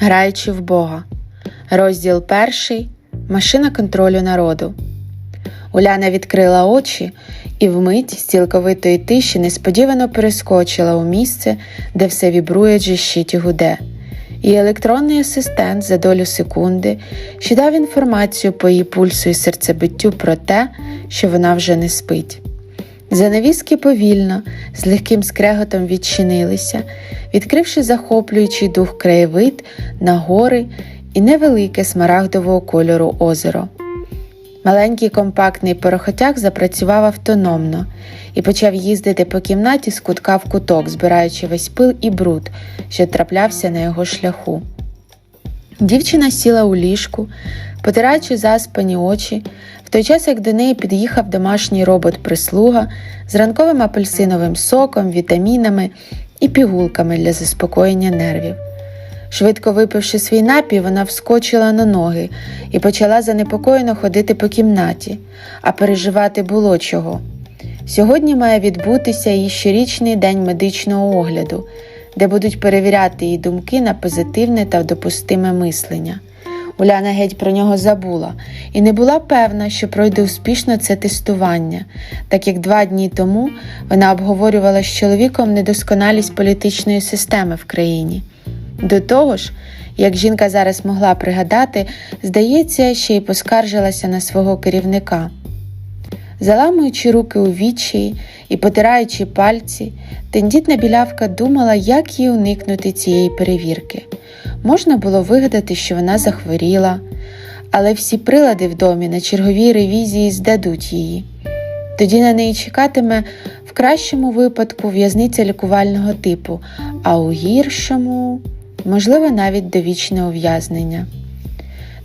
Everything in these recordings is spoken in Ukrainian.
Граючи в Бога. Розділ перший. Машина контролю народу. Уляна відкрила очі і вмить з цілковитої тиші несподівано перескочила у місце, де все вібрує, джищить і гуде. І електронний асистент за долю секунди ще дав інформацію по її пульсу і серцебиттю про те, що вона вже не спить. Занавіски повільно, з легким скреготом відчинилися, відкривши захоплюючий дух краєвид на гори і невелике смарагдового кольору озеро. Маленький компактний порохотяг запрацював автономно і почав їздити по кімнаті з кутка в куток, збираючи весь пил і бруд, що траплявся на його шляху. Дівчина сіла у ліжку, потираючи заспані очі, в той час як до неї під'їхав домашній робот-прислуга з ранковим апельсиновим соком, вітамінами і пігулками для заспокоєння нервів. Швидко випивши свій напій, вона вскочила на ноги і почала занепокоєно ходити по кімнаті, а переживати було чого. Сьогодні має відбутися її щорічний день медичного огляду, де будуть перевіряти її думки на позитивне та допустиме мислення. Уляна геть про нього забула і не була певна, що пройде успішно це тестування, так як два дні тому вона обговорювала з чоловіком недосконалість політичної системи в країні. До того ж, як жінка зараз могла пригадати, здається, ще й поскаржилася на свого керівника. Заламуючи руки у відчаї і потираючи пальці, тендітна білявка думала, як їй уникнути цієї перевірки. Можна було вигадати, що вона захворіла, але всі прилади в домі на черговій ревізії здадуть її. Тоді на неї чекатиме в кращому випадку в'язниця лікувального типу, а у гіршому, можливо, навіть довічне ув'язнення.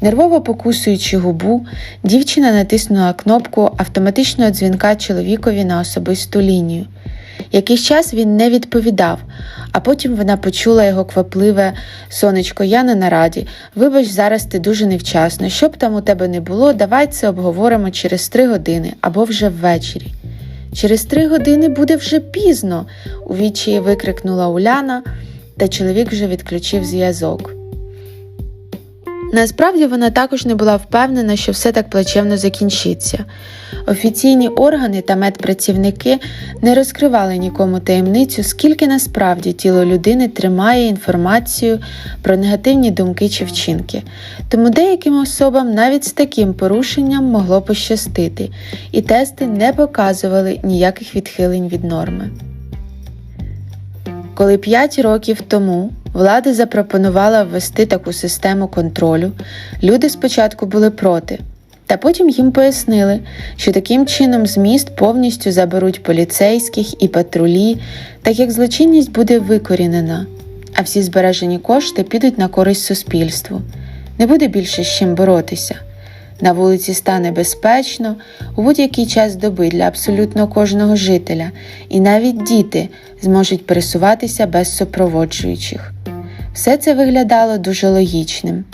Нервово покусуючи губу, дівчина натиснула кнопку автоматичного дзвінка чоловікові на особисту лінію. Якийсь час він не відповідав, а потім вона почула його квапливе сонечко, я на нараді. Вибач, зараз ти дуже невчасно. Що б там у тебе не було, давай це обговоримо через три години або вже ввечері. Через три години буде вже пізно, у відчаї викрикнула Уляна, та чоловік вже відключив зв'язок. Насправді вона також не була впевнена, що все так плачевно закінчиться. Офіційні органи та медпрацівники не розкривали нікому таємницю, скільки насправді тіло людини тримає інформацію про негативні думки чи вчинки. Тому деяким особам навіть з таким порушенням могло пощастити, і тести не показували ніяких відхилень від норми. Коли 5 років тому влада запропонувала ввести таку систему контролю, люди спочатку були проти, та потім їм пояснили, що таким чином з міст повністю заберуть поліцейських і патрулі, так як злочинність буде викорінена, а всі збережені кошти підуть на користь суспільству. Не буде більше з чим боротися. На вулиці стане безпечно у будь-який час доби для абсолютно кожного жителя, і навіть діти зможуть пересуватися без супроводжуючих. Все це виглядало дуже логічним,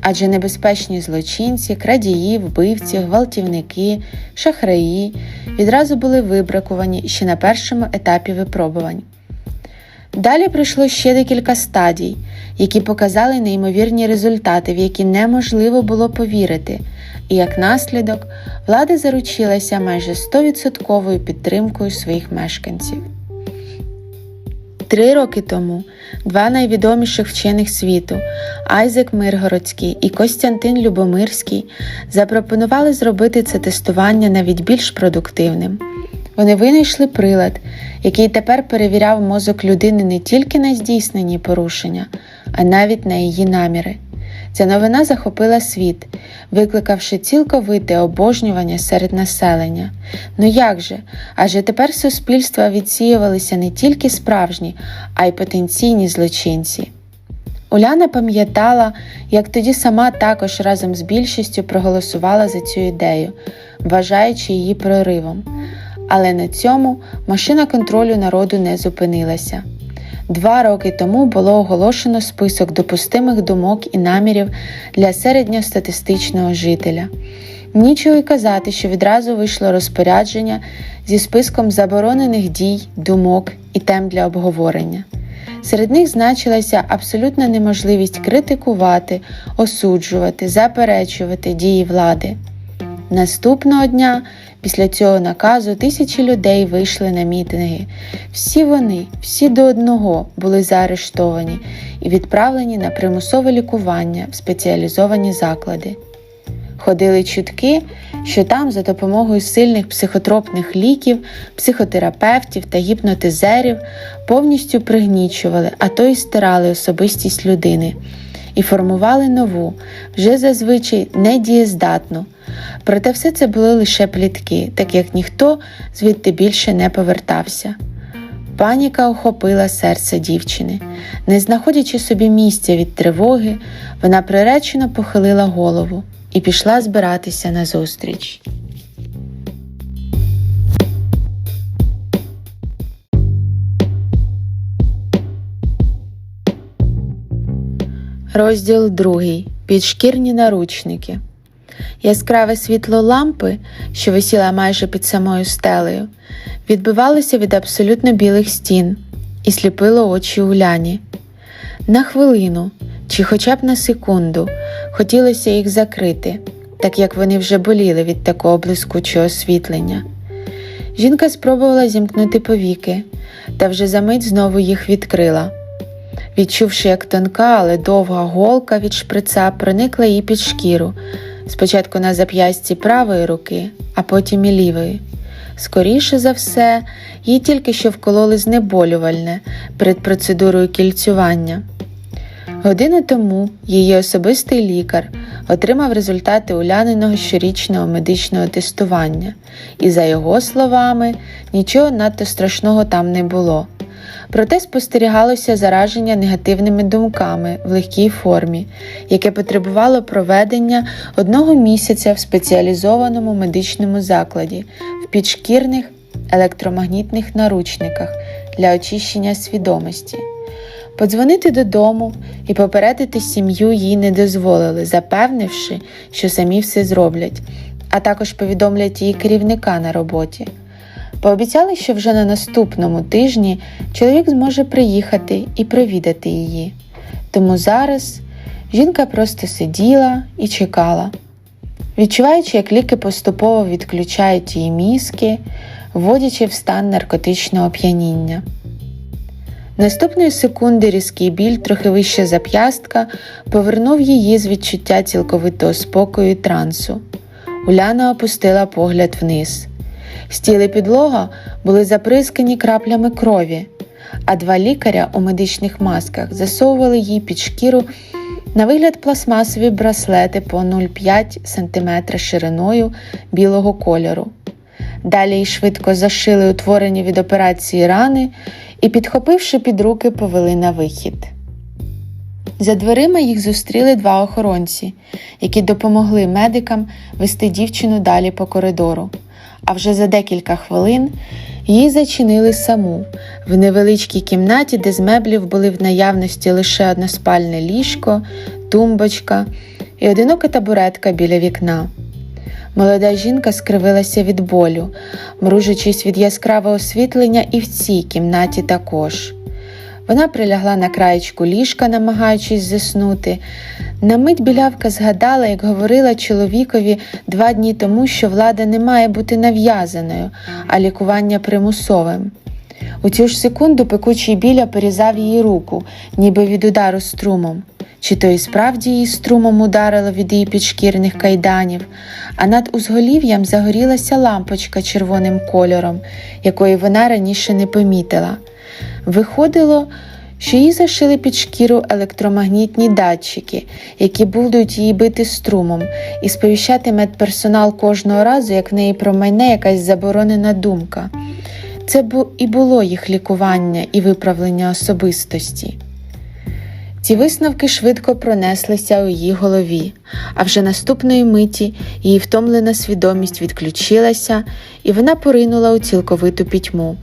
адже небезпечні злочинці, крадії, вбивці, гвалтівники, шахраї відразу були вибракувані ще на першому етапі випробувань. Далі пройшло ще декілька стадій, які показали неймовірні результати, в які неможливо було повірити, і як наслідок влада заручилася майже 100% підтримкою своїх мешканців. Три роки тому два найвідоміших вчених світу Айзек Миргородський і Костянтин Любомирський запропонували зробити це тестування навіть більш продуктивним. Вони винайшли прилад, який тепер перевіряв мозок людини не тільки на здійснені порушення, а навіть на її наміри. Ця новина захопила світ, викликавши цілковите обожнювання серед населення. Ну як же? Адже тепер суспільства відсіювалися не тільки справжні, а й потенційні злочинці. Уляна пам'ятала, як тоді сама також разом з більшістю проголосувала за цю ідею, вважаючи її проривом. Але на цьому машина контролю народу не зупинилася. Два роки тому було оголошено список допустимих думок і намірів для середньостатистичного жителя. Нічого й казати, що відразу вийшло розпорядження зі списком заборонених дій, думок і тем для обговорення. Серед них значилася абсолютна неможливість критикувати, осуджувати, заперечувати дії влади. Наступного дня після цього наказу тисячі людей вийшли на мітинги. Всі вони, всі до одного, були заарештовані і відправлені на примусове лікування в спеціалізовані заклади. Ходили чутки, що там за допомогою сильних психотропних ліків, психотерапевтів та гіпнотизерів повністю пригнічували, а то й стирали особистість людини і формували нову, вже зазвичай недієздатну. Проте все це були лише плітки, так як ніхто звідти більше не повертався. Паніка охопила серце дівчини. Не знаходячи собі місця від тривоги, вона приречено похилила голову і пішла збиратися на Розділ другий. Підшкірні наручники. Яскраве світло лампи, що висіла майже під самою стелею, відбивалося від абсолютно білих стін і сліпило очі Уляні. На хвилину, чи хоча б на секунду, хотілося їх закрити, так як вони вже боліли від такого блискучого освітлення. Жінка спробувала зімкнути повіки, та вже за мить знову їх відкрила. Відчувши, як тонка, але довга голка від шприца проникла їй під шкіру, спочатку на зап'ясті правої руки, а потім і лівої. Скоріше за все, їй тільки що вкололи знеболювальне перед процедурою кільцювання. Годину тому її особистий лікар отримав результати уляниного щорічного медичного тестування, і, за його словами, нічого надто страшного там не було. Проте спостерігалося зараження негативними думками в легкій формі, яке потребувало проведення одного місяця в спеціалізованому медичному закладі в підшкірних електромагнітних наручниках для очищення свідомості. Подзвонити додому і попередити сім'ю їй не дозволили, запевнивши, що самі все зроблять, а також повідомлять її керівника на роботі. Пообіцяли, що вже на наступному тижні чоловік зможе приїхати і провідати її. Тому зараз жінка просто сиділа і чекала, відчуваючи, як ліки поступово відключають її мізки, вводячи в стан наркотичного п'яніння. Наступної секунди різкий біль, трохи вище зап'ястка, повернув її з відчуття цілковитого спокою і трансу. Уляна опустила погляд вниз. Стіл і підлога були заприскані краплями крові, а два лікаря у медичних масках засовували їй під шкіру на вигляд пластмасові браслети по 0,5 см шириною білого кольору. Далі й швидко зашили утворені від операції рани і, підхопивши під руки, повели на вихід. За дверима їх зустріли два охоронці, які допомогли медикам вести дівчину далі по коридору. А вже за декілька хвилин її зачинили саму в невеличкій кімнаті, де з меблів були в наявності лише односпальне ліжко, тумбочка і одинока табуретка біля вікна. Молода жінка скривилася від болю, мружачись від яскравого освітлення і в цій кімнаті також. Вона прилягла на краєчку ліжка, намагаючись заснути. На мить білявка згадала, як говорила чоловікові два дні тому, що влада не має бути нав'язаною, а лікування примусовим. У цю ж секунду пекучий біля порізав її руку, ніби від удару струмом. Чи то і справді її струмом ударило від її підшкірних кайданів, а над узголів'ям загорілася лампочка червоним кольором, якої вона раніше не помітила. Виходило, що їй зашили під шкіру електромагнітні датчики, які будуть її бити струмом, і сповіщати медперсонал кожного разу, як в неї промайне якась заборонена думка. Це і було їх лікування і виправлення особистості. Ці висновки швидко пронеслися у її голові, а вже наступної миті її втомлена свідомість відключилася, і вона поринула у цілковиту пітьму.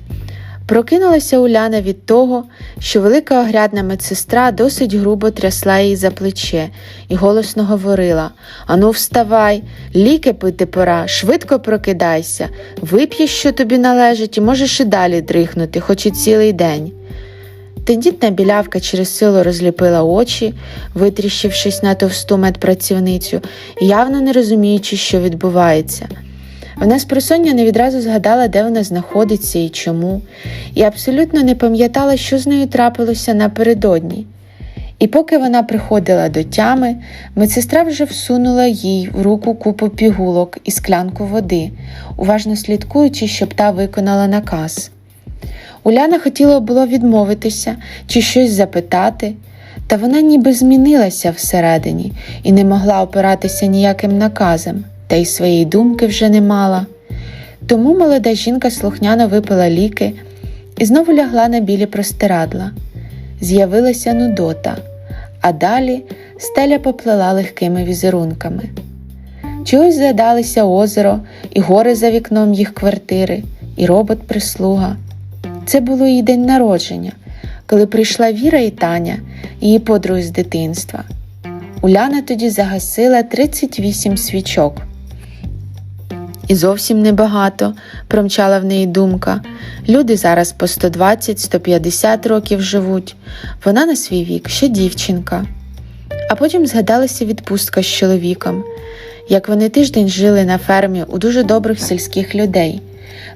Прокинулася Уляна від того, що велика огрядна медсестра досить грубо трясла її за плече і голосно говорила Ану, вставай, ліки пити пора, швидко прокидайся, вип'єш, що тобі належить, і можеш і далі дрихнути, хоч і цілий день. Тендітна білявка через силу розліпила очі, витріщившись на товсту медпрацівницю, явно не розуміючи, що відбувається. Вона з просоння не відразу згадала, де вона знаходиться і чому, і абсолютно не пам'ятала, що з нею трапилося напередодні. І поки вона приходила до тями, медсестра вже всунула їй в руку купу пігулок і склянку води, уважно слідкуючи, щоб та виконала наказ. Уляна хотіла було відмовитися чи щось запитати, та вона ніби змінилася всередині і не могла опиратися ніяким наказом, та й своєї думки вже не мала. Тому молода жінка слухняно випила ліки і знову лягла на білі простирадла. З'явилася нудота, а далі стеля поплила легкими візерунками. Чогось згадалися озеро і гори за вікном їх квартири, і робот-прислуга. Це було її день народження, коли прийшла Віра і Таня, її подруги з дитинства. Уляна тоді загасила 38 свічок. І зовсім небагато, промчала в неї думка. Люди зараз по 120-150 років живуть, вона на свій вік ще дівчинка. А потім згадалася відпустка з чоловіком, як вони тиждень жили на фермі у дуже добрих сільських людей.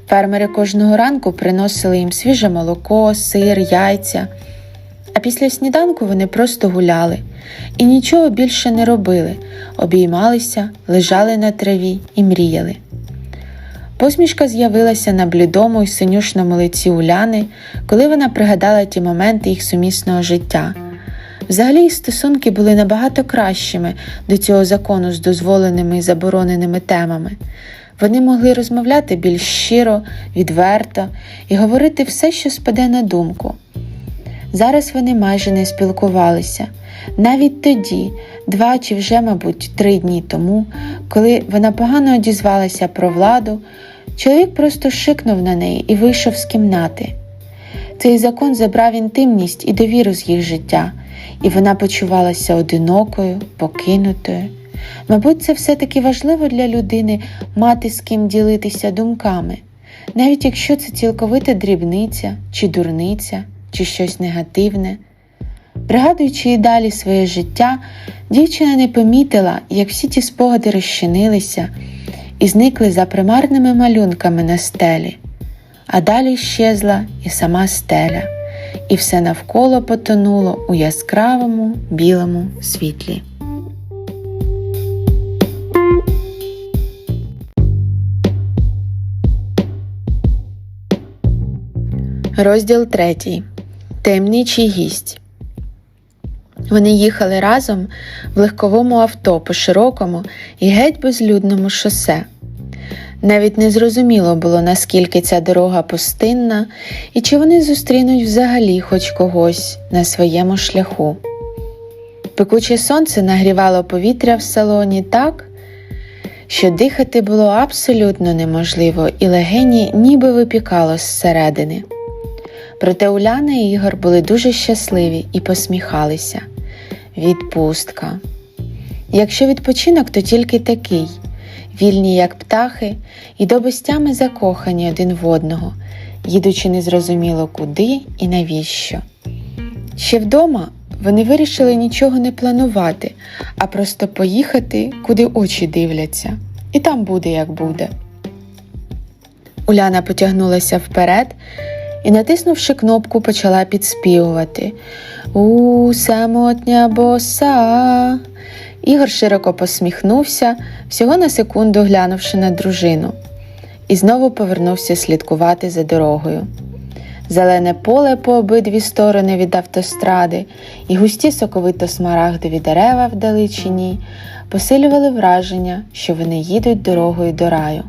Фермери кожного ранку приносили їм свіже молоко, сир, яйця. А після сніданку вони просто гуляли і нічого більше не робили, обіймалися, лежали на траві і мріяли. Посмішка з'явилася на блідому й синюшному лиці Уляни, коли вона пригадала ті моменти їх сумісного життя. Взагалі їх стосунки були набагато кращими до цього закону з дозволеними і забороненими темами. Вони могли розмовляти більш щиро, відверто і говорити все, що спаде на думку. Зараз вони майже не спілкувалися. Навіть тоді, два чи вже, мабуть, три дні тому, коли вона погано одізвалася про владу, чоловік просто шикнув на неї і вийшов з кімнати. Цей закон забрав інтимність і довіру з їх життя, і вона почувалася одинокою, покинутою. Мабуть, це все-таки важливо для людини мати з ким ділитися думками, навіть якщо це цілковита дрібниця чи дурниця, чи щось негативне. Пригадуючи і далі своє життя, дівчина не помітила, як всі ті спогади розчинилися і зникли за примарними малюнками на стелі, а далі щезла і сама стеля, і все навколо потонуло у яскравому білому світлі. Розділ третій. Таємничий гість. Вони їхали разом в легковому авто по широкому і геть безлюдному шосе. Навіть не зрозуміло було, наскільки ця дорога пустинна і чи вони зустрінуть взагалі хоч когось на своєму шляху. Пекуче сонце нагрівало повітря в салоні так, що дихати було абсолютно неможливо, і легені ніби випікало зсередини. Проте Уляна і Ігор були дуже щасливі і посміхалися. Відпустка. Якщо відпочинок, то тільки такий вільні, як птахи, і до безтями закохані один в одного, їдучи незрозуміло куди і навіщо. Ще вдома вони вирішили нічого не планувати, а просто поїхати, куди очі дивляться, і там буде, як буде. Уляна потягнулася вперед і, натиснувши кнопку, почала підспівувати У самотня боса. Ігор широко посміхнувся, всього на секунду глянувши на дружину, і знову повернувся слідкувати за дорогою. Зелене поле по обидві сторони від автостради і густі соковито смарагдові дерева вдалечині посилювали враження, що вони їдуть дорогою до раю.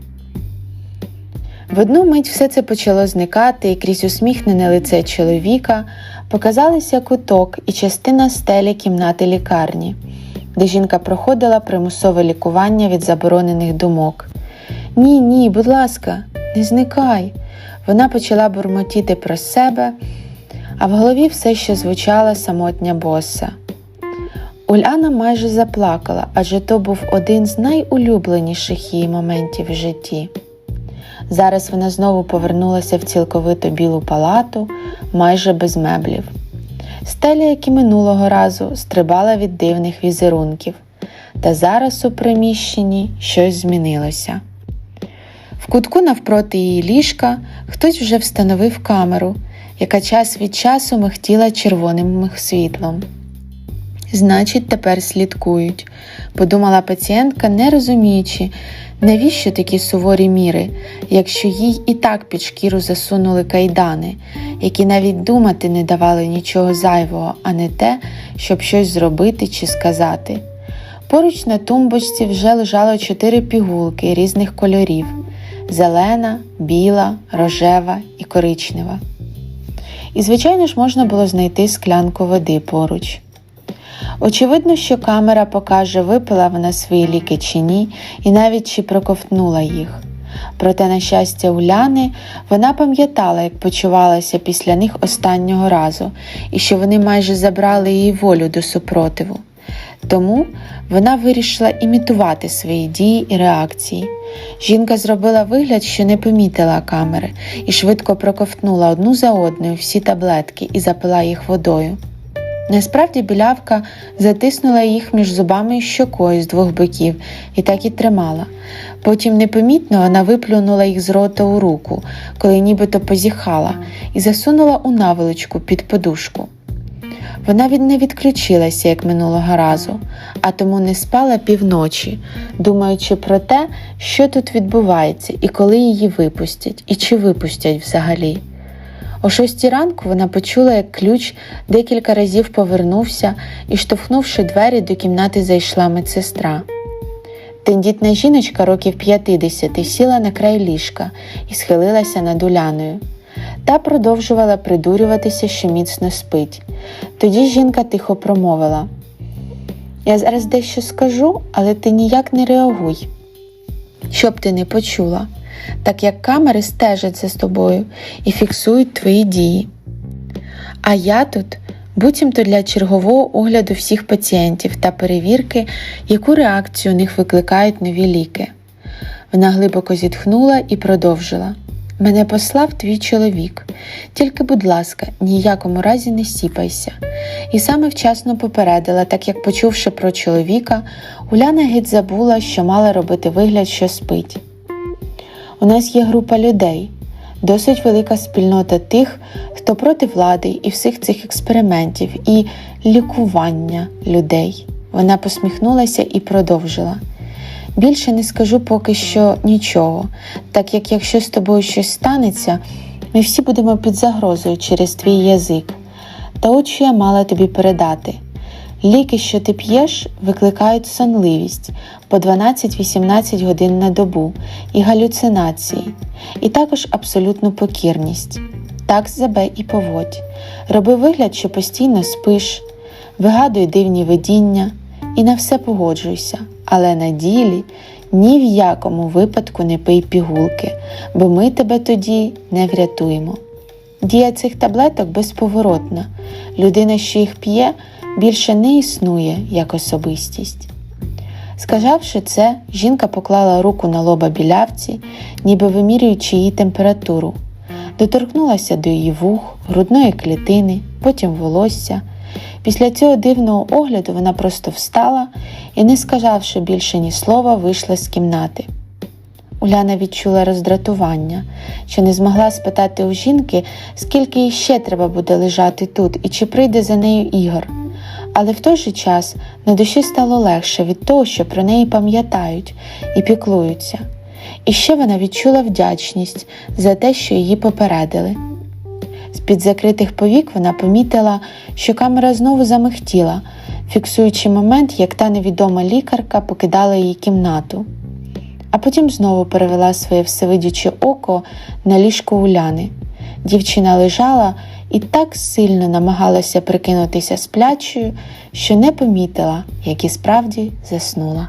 В одну мить все це почало зникати, і крізь усміхнене лице чоловіка показалися куток і частина стелі кімнати лікарні, де жінка проходила примусове лікування від заборонених думок. Ні, ні, будь ласка, не зникай. Вона почала бурмотіти про себе, а в голові все ще звучала самотня боса. Уляна майже заплакала, адже то був один з найулюбленіших її моментів в житті. Зараз вона знову повернулася в цілковито білу палату, майже без меблів. Стеля, як і минулого разу, стрибала від дивних візерунків, та зараз у приміщенні щось змінилося. В кутку навпроти її ліжка хтось вже встановив камеру, яка час від часу михтіла червоним світлом. Значить, тепер слідкують, подумала пацієнтка, не розуміючи, навіщо такі суворі міри, якщо їй і так під шкіру засунули кайдани, які навіть думати не давали нічого зайвого, а не те, щоб щось зробити чи сказати. Поруч на тумбочці вже лежало чотири пігулки різних кольорів зелена, біла, рожева і коричнева. І, звичайно ж, можна було знайти склянку води поруч. Очевидно, що камера покаже, випила вона свої ліки чи ні, і навіть чи проковтнула їх. Проте, на щастя, Уляни вона пам'ятала, як почувалася після них останнього разу, і що вони майже забрали її волю до супротиву. Тому вона вирішила імітувати свої дії і реакції. Жінка зробила вигляд, що не помітила камери, і швидко проковтнула одну за одною всі таблетки і запила їх водою. Насправді білявка затиснула їх між зубами і щокою з двох боків і так і тримала. Потім непомітно вона виплюнула їх з рота у руку, коли нібито позіхала, і засунула у наволочку під подушку. Вона від не відключилася, як минулого разу, а тому не спала півночі, думаючи про те, що тут відбувається, і коли її випустять, і чи випустять взагалі. О шостій ранку вона почула, як ключ декілька разів повернувся і, штовхнувши двері, до кімнати зайшла медсестра. Тендітна жіночка років 50 сіла на край ліжка і схилилася над Уляною. Та продовжувала придурюватися, що міцно спить. Тоді жінка тихо промовила: Я зараз дещо скажу, але ти ніяк не реагуй. Щоб ти не почула так як камери стежать за тобою і фіксують твої дії. А я тут буцімто для чергового огляду всіх пацієнтів та перевірки, яку реакцію у них викликають нові ліки. Вона глибоко зітхнула і продовжила. Мене послав твій чоловік, тільки, будь ласка, ніякому разі не сіпайся. І саме вчасно попередила, так як, почувши про чоловіка, Уляна геть забула, що мала робити вигляд, що спить. У нас є група людей, досить велика спільнота тих, хто проти влади і всіх цих експериментів і лікування людей. Вона посміхнулася і продовжила. Більше не скажу поки що нічого, так як якщо з тобою щось станеться, ми всі будемо під загрозою через твій язик. Та от що я мала тобі передати. Ліки, що ти п'єш, викликають сонливість по 12-18 годин на добу і галюцинації, і також абсолютну покірність. Так себе і поводь. Роби вигляд, що постійно спиш, вигадуй дивні видіння і на все погоджуйся, але на ділі ні в якому випадку не пий пігулки, бо ми тебе тоді не врятуємо. Дія цих таблеток безповоротна. Людина, що їх п'є, більше не існує як особистість. Сказавши це, жінка поклала руку на лоба білявці, ніби вимірюючи її температуру, доторкнулася до її вух, грудної клітини, потім волосся. Після цього дивного огляду вона просто встала і, не сказавши більше ні слова, вийшла з кімнати. Уляна відчула роздратування, що не змогла спитати у жінки, скільки їй ще треба буде лежати тут і чи прийде за нею Ігор але в той же час на душі стало легше від того, що про неї пам'ятають і піклуються. І ще вона відчула вдячність за те, що її попередили. З під закритих повік вона помітила, що камера знову замихтіла, фіксуючи момент, як та невідома лікарка покидала її кімнату. А потім знову перевела своє всевидюче око на ліжко Уляни. Дівчина лежала і так сильно намагалася прикинутися сплячою, що не помітила, як і справді заснула.